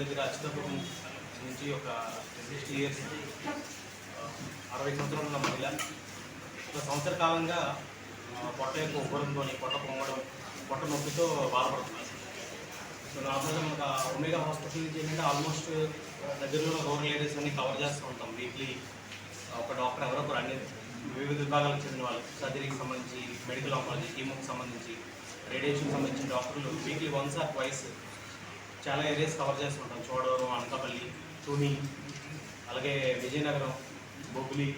దగ్గర అచ్యుతపురం నుంచి ఒక సిక్స్టీ ఇయర్స్ అరవై సంవత్సరాలు ఉన్న మహిళ ఒక సంవత్సర కాలంగా పొట్ట యొక్క ఉబ్బరంతో పొట్ట పొంగడం పొట్ట నొప్పితో బాధపడుతున్నారు. సో నార్మల్గా మనకు ఆ ఒమేగా హాస్పిటల్ నుంచి ఏంటంటే ఆల్మోస్ట్ దగ్గరలో రూరల్ ఏరియాస్ అన్ని కవర్ చేస్తూ ఉంటాం. వీక్లీ ఒక డాక్టర్ ఎవరో ఒకరు అన్ని వివిధ విభాగాలకు చెందిన వాళ్ళు సర్జరీకి సంబంధించి మెడికల్ ఆంకాలజీ కీమోకి సంబంధించి రేడియేషన్ సంబంధించిన డాక్టర్లు వీక్లీ వన్స్ ఆర్ ట్వైస్ చాలా ఏరియాస్ కవర్ చేస్తుంటాం. చోడవరం అనకాపల్లి తుని అలాగే విజయనగరం బొబ్బిలి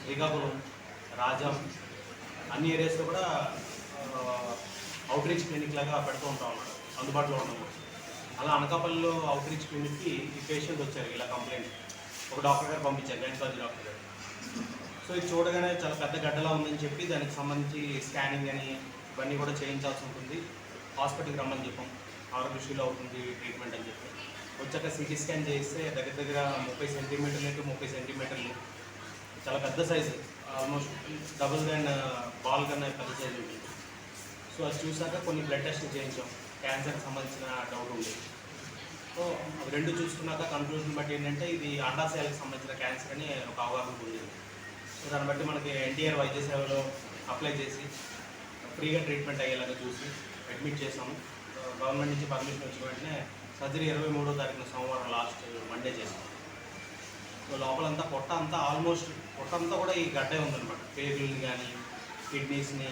శ్రీకాకుళం రాజాం అన్ని ఏరియాస్లో కూడా అవుట్రీచ్ క్లినిక్ లాగా పెడుతూ ఉంటాం అన్నమాట. అందుబాటులో ఉండడం అలా అనకాపల్లిలో అవుట్రీచ్ క్లినిక్కి ఈ పేషెంట్ వచ్చారు ఇలా కంప్లైంట్ ఒక డాక్టర్ గారు పంపించారు గైనకాలజీ డాక్టర్ గారు. సో ఇది చూడగానే చాలా పెద్ద గడ్డలా ఉందని చెప్పి దానికి సంబంధించి స్కానింగ్ అని ఇవన్నీ కూడా చేయించాల్సి ఉంటుంది. హాస్పిటల్కి రమ్మని చెప్పాం. ఆరోగ్యశ్రీలో అవుతుంది ట్రీట్మెంట్ అని చెప్పి. వచ్చాక సిటీ స్కాన్ చేస్తే దగ్గర దగ్గర ముప్పై సెంటీమీటర్లు ఇంటూ ముప్పై సెంటీమీటర్లు. చాలా పెద్ద size. Almost double than ball కన్నా పెద్ద సైజు ఉంటుంది. సో అది చూసాక కొన్ని బ్లడ్ టెస్ట్లు చేయించాం. క్యాన్సర్కి సంబంధించిన డౌట్ ఉంది. సో అవి రెండు చూసుకున్నాక కన్క్లూజన్ బట్టి ఏంటంటే ఇది అండాశయాలకు సంబంధించిన క్యాన్సర్ అని ఒక అవగాహన పొందింది సో దాన్ని బట్టి మనకి ఎన్టీఆర్ వైద్య సేవలో అప్లై చేసి ఫ్రీగా ట్రీట్మెంట్ అయ్యేలాగా చూసి అడ్మిట్ చేసాము గవర్నమెంట్ నుంచి పర్మిషన్ వచ్చిన వెంటనే సర్జరీ ఇరవై మూడో తారీఖున సోమవారం లాస్ట్ మండే చేసాం సో లోపలంతా పొట్ట అంతా ఆల్మోస్ట్ పొట్ట అంతా కూడా ఈ గడ్డే ఉందన్నమాట. పేగుల్ని కానీ కిడ్నీస్ని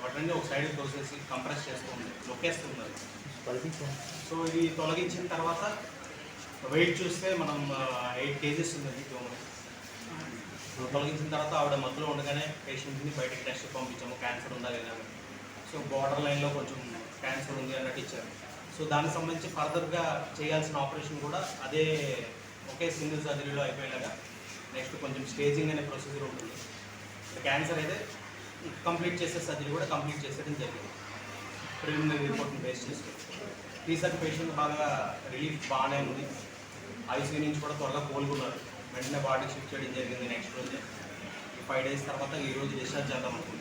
వాటన్నీ ఒక సైడ్ తోసేసి కంప్రెస్ చేస్తుంది నొక్కేస్తుంది. సో ఇది తొలగించిన తర్వాత వెయిట్ చూస్తే మనం ఎయిట్ కేజెస్ ఉంది ట్యూమర్ తొలగించిన తర్వాత ఆవిడ మధ్యలో ఉండగానే పేషెంట్ని బయటకి టెస్ట్ పంపించాము. క్యాన్సర్ ఉందా లేదా అని. సో బార్డర్ లైన్లో కొంచెం క్యాన్సర్ ఉంది అన్నట్టు ఇచ్చారు. సో దానికి సంబంధించి ఫర్దర్గా చేయాల్సిన ఆపరేషన్ కూడా అదే ఒకే సింగిల్ సర్జరీలో అయిపోయేలాగా నెక్స్ట్ కొంచెం స్టేజింగ్ అనే ప్రొసీజర్ ఉంటుంది క్యాన్సర్ అయితే కంప్లీట్ చేసే సర్జరీ కూడా కంప్లీట్ చేసేయడం జరిగింది. ప్రిలిమినరీ రిపోర్ట్ని బేస్ చేసి రీసెంట్ పేషెంట్ బాగా రిలీఫ్ బాగానే ఉంది. ఐసీయూ నుంచి కూడా త్వరగా కోలుకున్నారు. వెంటనే బాడీ షిఫ్ట్ చేయడం జరిగింది నెక్స్ట్ రోజే. ఈ ఫైవ్ డేస్ తర్వాత ఈరోజు డిశ్చార్జ్ చేద్దాం అనుకుంటున్నాం.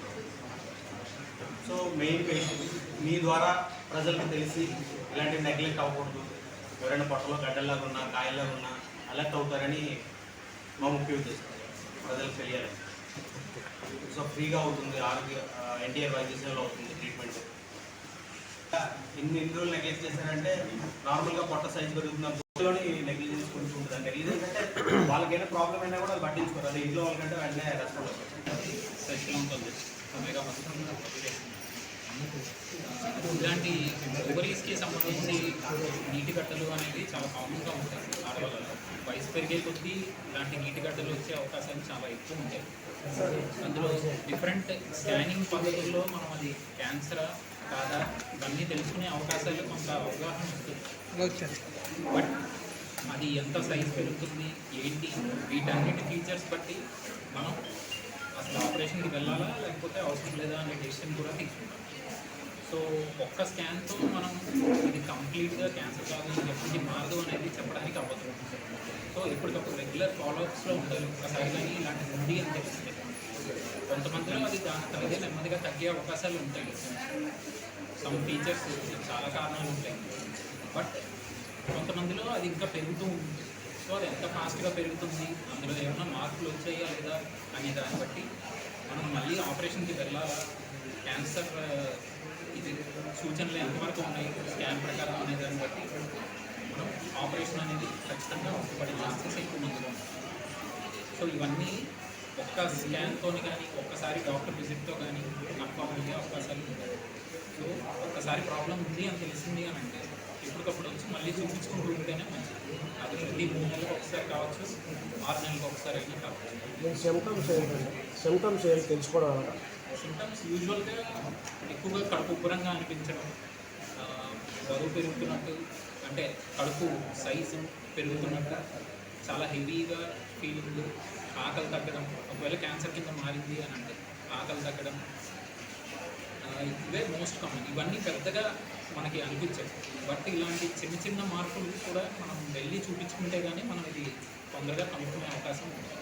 సో మెయిన్ పేషెంట్ మీ ద్వారా ప్రజలకు తెలిసి ఇలాంటి నెగ్లెక్ట్ అవ్వకూడదు. ఎవరైనా పొట్టలో గడ్డల్లాగా ఉన్నా కాయల్లాగా ఉన్నా అలర్ట్ అవుతారని మా ముఖ్య ఉద్దేశం. ప్రజలకు తెలియాలి. సో ఫ్రీగా అవుతుంది ఆరోగ్య ఎన్టీఆర్ వైద్యశాలలో అవుతుంది ట్రీట్మెంట్ ఇన్ని ఇన్ని రోజులు నెగ్లెక్ట్ చేశారంటే నార్మల్గా పొట్ట సైజ్ పెరుగుతున్న నెగ్లిజెన్స్ కొంచెం ఉంటుంది నెగ్లిజెన్స్ అంటే వాళ్ళకైనా ప్రాబ్లం అయినా కూడా వాళ్ళు పట్టించుకోరు. అదే ఇంట్లో వాళ్ళకంటే వెంటనే రెస్పాండ్ ఇలాంటి ఓవరీస్కి సంబంధించి నీటి గడ్డలు అనేది చాలా కామన్గా ఉంటాయి. ఆడవాళ్ళలో వయసు పెరిగే కొద్దీ ఇలాంటి నీటి గడ్డలు వచ్చే అవకాశాలు చాలా ఎక్కువ ఉంటాయి. అందులో డిఫరెంట్ స్కానింగ్ పద్ధతుల్లో మనం అది క్యాన్సరా కాదా ఇవన్నీ తెలుసుకునే అవకాశాలు కొంత అవగాహన ఉంటుంది బట్ అది ఎంత సైజ్ పెరుగుతుంది ఏంటి వీటన్నిటి ఫీచర్స్ బట్టి మనం అసలు ఆపరేషన్కి వెళ్ళాలా లేకపోతే అవసరం లేదా అనే డెసిషన్ కూడా తీసుకుంటాం. సో ఒక్క స్కాన్తో మనం ఇది కంప్లీట్గా క్యాన్సర్ కాదు అని చెప్పి మారదు అనేది చెప్పడానికి అవ్వదు. సో ఇప్పటికప్పుడు రెగ్యులర్ ఫాలోఅప్స్లో ఉండాలి ఒక్కసారి కానీ ఇలాంటి ఉంది అని తెలిస్తే కొంతమందిలో అది దాని తగ్గే నెమ్మదిగా తగ్గే అవకాశాలు ఉంటాయి. సమ్ ఫీచర్స్ చాలా కారణాలు ఉంటాయి. బట్ కొంతమందిలో అది ఇంకా పెరుగుతూ ఉంటుంది. సో అది ఎంత ఫాస్ట్గా పెరుగుతుంది అందులో ఏమైనా మార్పులు వచ్చాయా లేదా అనే దాన్ని బట్టి మనం మళ్ళీ ఆపరేషన్కి వెళ్ళాలా? క్యాన్సర్ ఇది సూచనలు ఎంతవరకు ఉన్నాయి? స్కాన్ ప్రకారం అనే దాన్ని బట్టి మనం ఆపరేషన్ అనేది ఖచ్చితంగా పడే ఛాన్సెస్ ఎక్కువ మందిలో సో ఇవన్నీ ఒక్క స్కాన్తో కానీ ఒక్కసారి డాక్టర్ విజిట్తో కానీ కన్ఫామ్ అయ్యే అవకాశాలు ఉంటాయి. సో ఒక్కసారి ప్రాబ్లం ఉంది అని తెలిసింది అని అంటే ఎప్పటికప్పుడు వచ్చి మళ్ళీ చూపించుకుంటూ ఉంటేనే మంచిది. అది ప్రతి మూడు నెలలకు ఒకసారి కావచ్చు ఆరు నెలలకు ఒకసారి అయినా కావచ్చు. సిమ్టమ్స్ ఏంటండి? సిమ్టమ్స్ ఏంటి తెలుసుకోవడం వల్ల? సిమ్టమ్స్ యూజువల్గా ఎక్కువగా కడుపు ఉబ్బరంగా అనిపించడం బరువు పెరుగుతున్నట్టు అంటే కడుపు సైజు పెరుగుతున్నట్టు చాలా హెవీగా ఫీలింగ్ ఆకలి తగ్గడం ఒకవేళ క్యాన్సర్ కింద మారింది అని అంటే ఆకలి తగ్గడం ఇవే మోస్ట్ కామన్ ఇవన్నీ పెద్దగా మనకి అనిపించాయి బట్ ఇలాంటి చిన్న చిన్న మార్పులు కూడా మనం వెళ్ళి చూపించుకుంటే కానీ మనం ఇది తొందరగా కనుక్కునే అవకాశం ఉంటుంది.